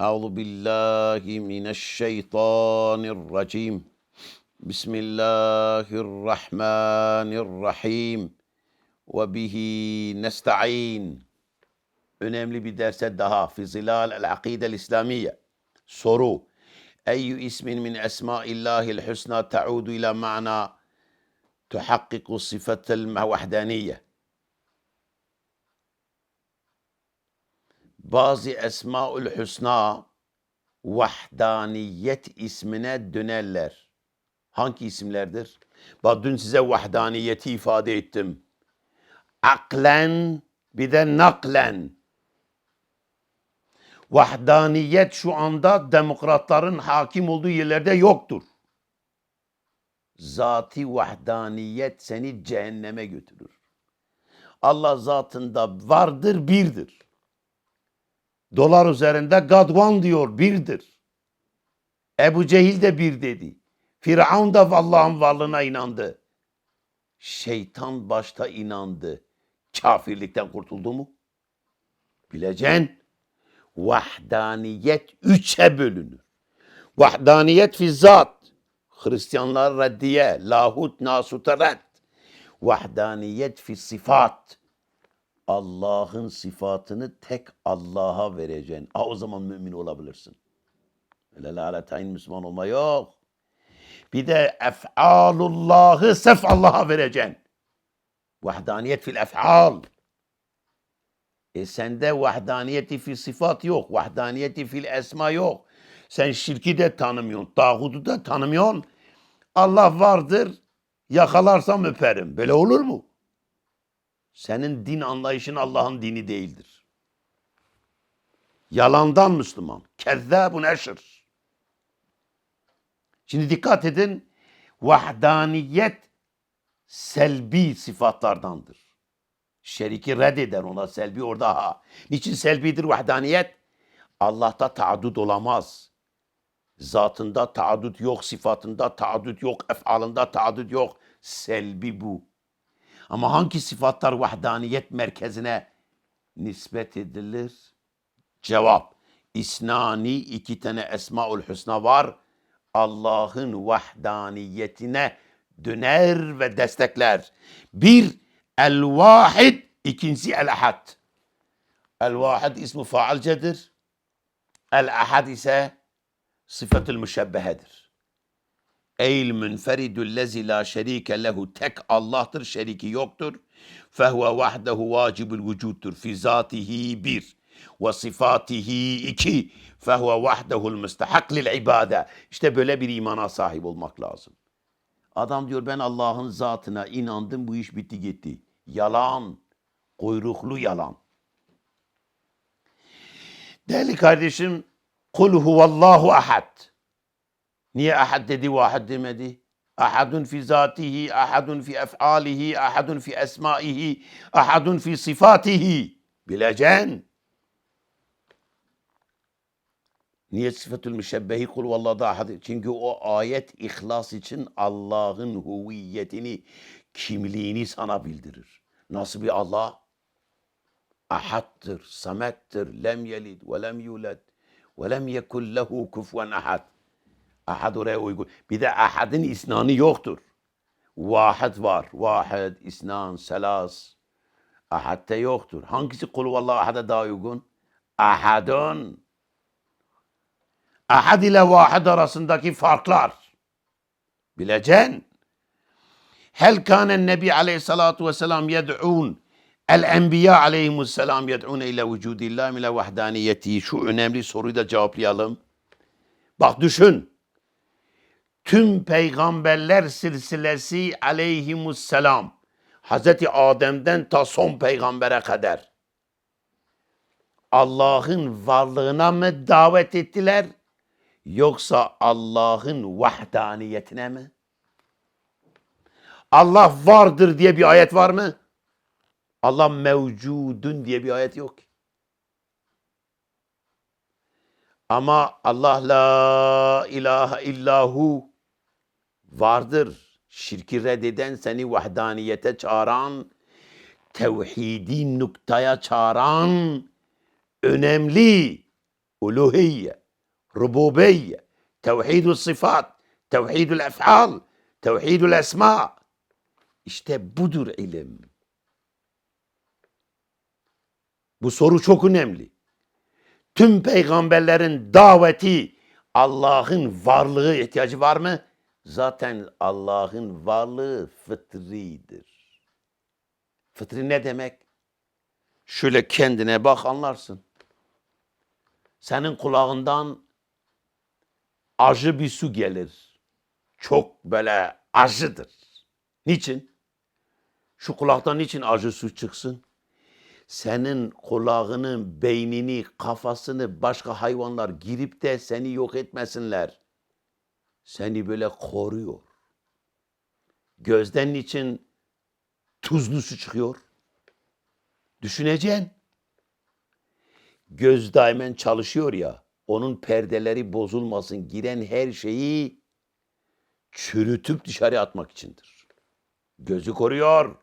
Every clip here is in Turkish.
أعوذ بالله من الشيطان الرجيم. بسم الله الرحمن الرحيم. وبه نستعين. Önemli bir derse daha في ظلال العقيدة al-İslamiyye أي اسم من أسماء الله الحسنى تعود إلى معنى تحقق صفة الوحدانية Bazı esmaül husna vahdaniyet ismine dönerler. Hangi isimlerdir? Bak dün size vahdaniyeti ifade ettim. Aklen bir de naklen. Vahdaniyet şu anda demokratların hakim olduğu yerlerde yoktur. Zati vahdaniyet seni cehenneme götürür. Allah zatında vardır, birdir. Dolar üzerinde Gadvan diyor, birdir. Ebu Cehil de bir dedi. Firavun da Allah'ın varlığına inandı. Şeytan başta inandı. Kafirlikten kurtuldu mu? Bileceksin. Vahdaniyet üçe bölünür. Vahdaniyet fi zat. Hristiyanlar reddiye, lahut nasuta red. Vahdaniyet fi sıfat. Allah'ın sıfatını tek Allah'a vereceksin. Ha, o zaman mümin olabilirsin. Öyle laletayn Müslüman olma yok. Bir de ef'alullahı sef Allah'a vereceksin. Vahdaniyet fil ef'al. E sende vahdaniyeti fil sıfat yok. Vahdaniyeti fil esma yok. Sen şirki de tanımıyorsun. Tağutu da tanımıyorsun. Allah vardır. Yakalarsam öperim. Böyle olur mu? Senin din anlayışın Allah'ın dini değildir. Yalandan Müslüman. Kezzabun eşir. Şimdi dikkat edin. Vahdaniyet selbi sıfatlardandır. Şeriki reddeder ona selbi orada ha. Niçin selbidir vahdaniyet? Allah'ta taaddut olamaz. Zatında taaddut yok, sıfatında taaddut yok, efalında taaddut yok. Selbi bu. Ama hangi sıfatlar vahdaniyet merkezine nispet edilir? Cevap. İsnani iki tane Esmaül Hüsna var. Allah'ın vahdaniyetine döner ve destekler. Bir, el-vahid, ikincisi el-ahad. El-vahid ismi faalcedir. El-ahad ise sıfatül müşebbehedir. Eyl münferidü lezi la şerike lehu tek Allah'tır şeriki yoktur. Fehuve vahdehu vacibül vücuttur. Fi zatihi bir ve sıfatihi iki. Fehuve vahdehul müstehak lil ibade. İşte böyle bir imana sahip olmak lazım. Adam diyor ben Allah'ın zatına inandım bu iş bitti gitti. Yalan. Kuyruklu yalan. Değerli kardeşim kul huvallahu ahad. Niye ahad dedi vahid demedi? Ahadun fi zatihi, ahadun fi ef'alihi, ahadun fi esmaihi, ahadun fi sıfatihi. Bileceksin. Niye sıfatül müşebbehi kul vallahu da ahad? Çünkü o ayet ihlas için Allah'ın huviyetini, kimliğini sana bildirir. Nasıl bir Allah? Ahaddır, samettir, lem yelid ve lem yulad ve lem yekun lehu kufuven ahad. Ahad oraya uygun. Bir de ahadın isnanı yoktur. Vahid var. Vahid, isnan, selas. Ahad'da yoktur. Hangisi kul vallahu ahada daha uygun? Ahadun. Ahad ile vahid arasındaki farklar. Bileceksin. Hel kânen nebi aleyhissalatu vesselam yed'un el enbiya aleyhimusselam yed'un ile vücudillah ile vahdaniyeti. Şu önemli soruyu da cevaplayalım. Bak düşün. Tüm peygamberler silsilesi aleyhimusselam Hazreti Adem'den ta son peygambere kadar Allah'ın varlığına mı davet ettiler yoksa Allah'ın vahdaniyetine mi? Allah vardır diye bir ayet var mı? Allah mevcudun diye bir ayet yok. Ama Allah la ilahe illahu vardır. Şirki reddeden seni vahdaniyete çağıran, tevhidi noktaya çağıran önemli uluhiyye, rububiyye, tevhidü sıfat, tevhidül ef'al, tevhidül esma. İşte budur ilim. Bu soru çok önemli. Tüm peygamberlerin daveti Allah'ın varlığı ihtiyacı var mı? Zaten Allah'ın varlığı fıtridir. Fıtri ne demek? Şöyle kendine bak anlarsın. Senin kulağından acı bir su gelir. Çok böyle acıdır. Niçin? Şu kulaktan niçin acı su çıksın? Senin kulağının beynini, kafasını başka hayvanlar girip de seni yok etmesinler. Seni böyle koruyor. Gözden için tuzlu su çıkıyor. Düşüneceksin. Göz daimen çalışıyor ya. Onun perdeleri bozulmasın. Giren her şeyi çürütüp dışarı atmak içindir. Gözü koruyor.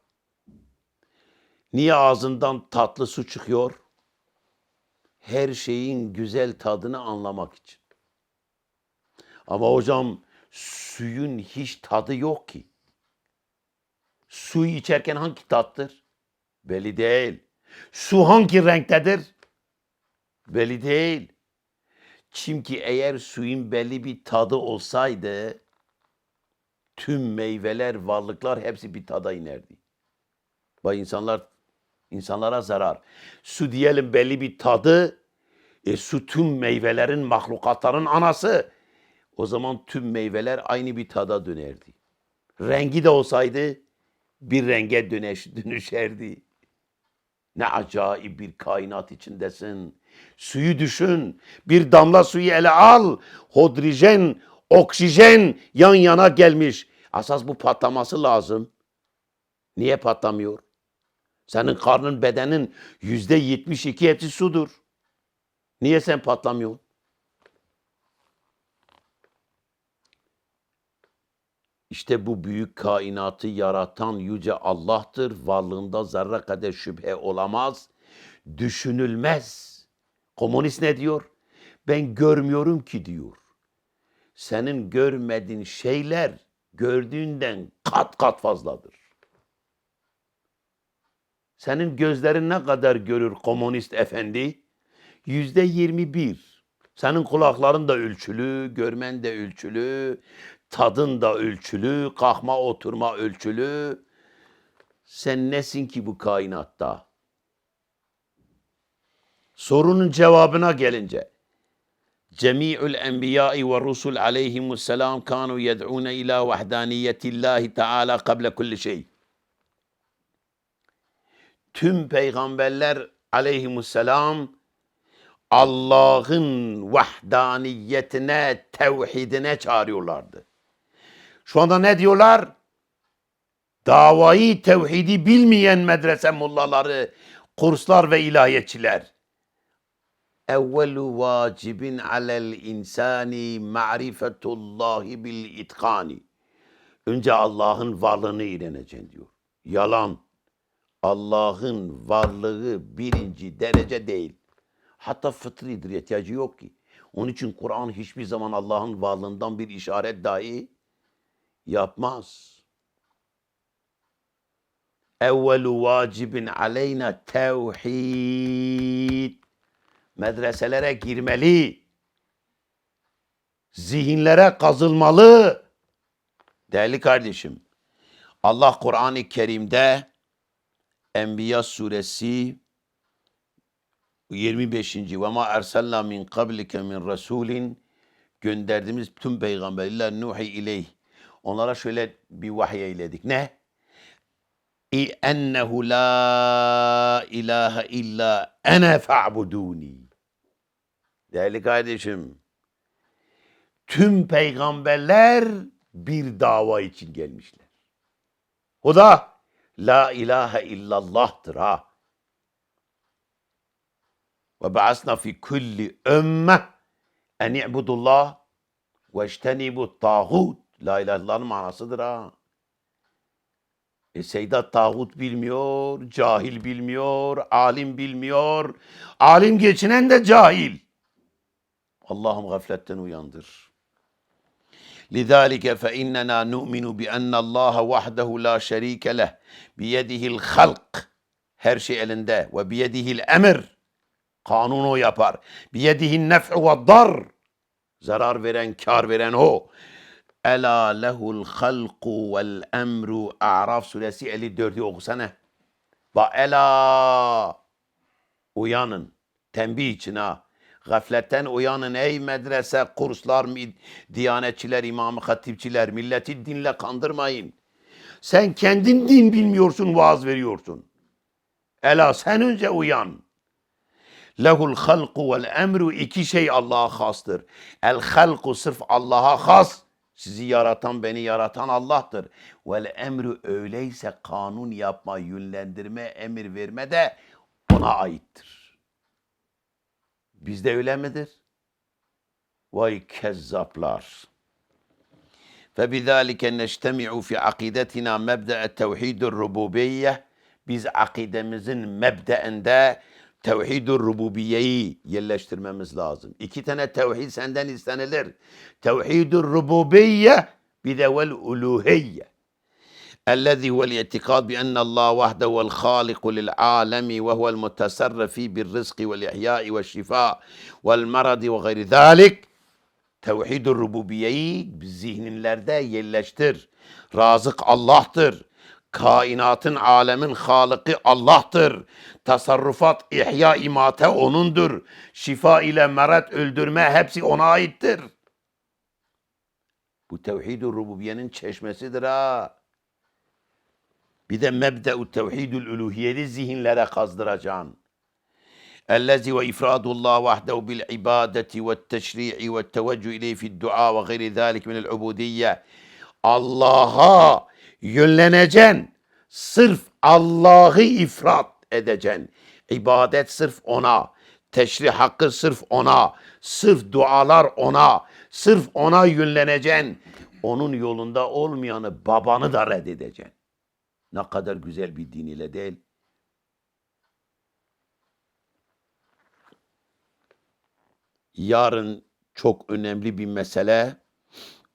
Niye ağzından tatlı su çıkıyor? Her şeyin güzel tadını anlamak için. Ama hocam suyun hiç tadı yok ki. Suyu içerken hangi tattır? Belli değil. Su hangi renktedir? Belli değil. Çünkü eğer suyun belli bir tadı olsaydı tüm meyveler, varlıklar hepsi bir tada inerdi. Bak insanlar insanlara zarar. Su diyelim belli bir tadı, e, su tüm meyvelerin, mahlukatların anası. O zaman tüm meyveler aynı bir tada dönerdi. Rengi de olsaydı bir renge dönüş, dönüşerdi. Ne acayip bir kainat içindesin. Suyu düşün. Bir damla suyu ele al. Hidrojen, oksijen yan yana gelmiş. Asas bu patlaması lazım. Niye patlamıyor? Senin karnın, bedenin yüzde yetmiş iki hepsi sudur. Niye sen patlamıyorsun? İşte bu büyük kainatı yaratan yüce Allah'tır. Varlığında zerre kadar şüphe olamaz. Düşünülmez. Komünist ne diyor? Ben görmüyorum ki diyor. Senin görmediğin şeyler gördüğünden kat kat fazladır. Senin gözlerin ne kadar görür komünist efendi? Yüzde yirmi bir. Senin kulakların da ölçülü, görmen de ölçülü, tadın da ölçülü, kalkma oturma ölçülü. Sen nesin ki bu kainatta? Sorunun cevabına gelince. Cemi'ül enbiya'i ve rusul aleyhimusselam kanu yed'une ila vahdaniyetillahi teala kable kulli şey. Tüm peygamberler aleyhimusselam Allah'ın vahdaniyetine, tevhidine çağırıyorlardı. Şu anda ne diyorlar? Davayı tevhidi bilmeyen medrese mullaları, kurslar ve ilahiyetçiler. Evvelu vacibin alel insani ma'rifetullahi bil itkani. Önce Allah'ın varlığını öğreneceksin diyor. Yalan. Allah'ın varlığı birinci derece değil. Hatta fıtridir, ihtiyacı yok ki. Onun için Kur'an hiçbir zaman Allah'ın varlığından bir işaret dahi yapmaz. Evvelu vacibin aleyna tevhid. Medreselere girmeli. Zihinlere kazılmalı. Değerli kardeşim, Allah Kur'an-ı Kerim'de Enbiya suresi 25. ve ma erselna min qablike min rasulin gönderdiğimiz tüm peygamberler nuhi ileyh. Onlara şöyle bir vahiy eyledik. Ne? İ ennehu la ilahe illa ene fa'buduni. Değerli kardeşim, tüm peygamberler bir dava için gelmişler. O da la ilahe illallah'tır ha. Ve ba'asna fi kulli ümme en i'budullah ve iştenibu tağut. La ilahe illallah'ın manasıdır ha. E Seyda tağut bilmiyor, cahil bilmiyor, alim bilmiyor. Alim geçinen de cahil. Allah'ım gafletten uyandır. لذلك فإننا نؤمن بأن الله وحده لا شريك له بيده الخلق her şey elinde ve biyedihil emir kanun o yapar. Biyedihin nef'u ve dar zarar veren, kar veren o. Ela lehul halku vel emru A'raf suresi 54'ü okusana. Ve ela uyanın. Tembih için ha. Gafletten uyanın ey medrese, kurslar, diyanetçiler, imam hatipçiler, milleti dinle kandırmayın. Sen kendin din bilmiyorsun, vaaz veriyorsun. Ela sen önce uyan. Lehul halku vel emru iki şey Allah'a hastır. El halku sırf Allah'a has. Sizi yaratan, beni yaratan Allah'tır. Vel emru öyleyse kanun yapma, yönlendirme, emir verme de ona aittir. Bizde öyle midir? Vay kezzaplar. فبذلك نجتمع في عقيدتنا مبدأ التوحيد الربوبية biz akidemizin mebdeinde tevhid-ü rububiyeyi yerleştirmemiz lazım. İki tane tevhid senden istenilir. Tevhid-ü rububiyye bir de vel uluhiyye. الذي هو الاعتقاد بأن الله وحده هو الخالق للعالم وهو المتصرف بالرزق والإحياء والشفاء والمرض وغير ذلك Tevhid-i rububiyeyi zihinlerde yerleştir. Razık Allah'tır. Kainatın, alemin halıkı Allah'tır. Tasarrufat, ihya, imate O'nundur. Şifa ile merat, öldürme hepsi O'na aittir. Bu tevhid-i rububiyenin çeşmesidir ha. Bir de mebde-u tevhidül uluhiyeli zihinlere kazdıracaksın. الذي وإفراد الله وحده بالعبادة والتشريع والتوجه إليه في الدعاء وغير ذلك من العبودية Allah'a yönleneceksin. Sırf Allah'ı ifrat edeceksin. İbadet sırf ona. Teşrih hakkı sırf ona. Sırf dualar ona. Sırf ona yönleneceksin. Onun yolunda olmayanı babanı da reddedeceksin. Ne kadar güzel bir din ile değil. yarın çok önemli bir mesele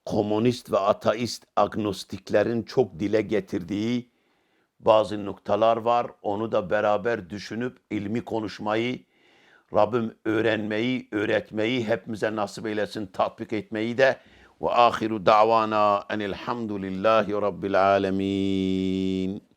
komünist ve ateist agnostiklerin çok dile getirdiği bazı noktalar var. Onu da beraber düşünüp ilmi konuşmayı, Rabbim öğrenmeyi, öğretmeyi hepimize nasip eylesin, tatbik etmeyi de ve ahiru davana enilhamdülillahi rabbil alemin.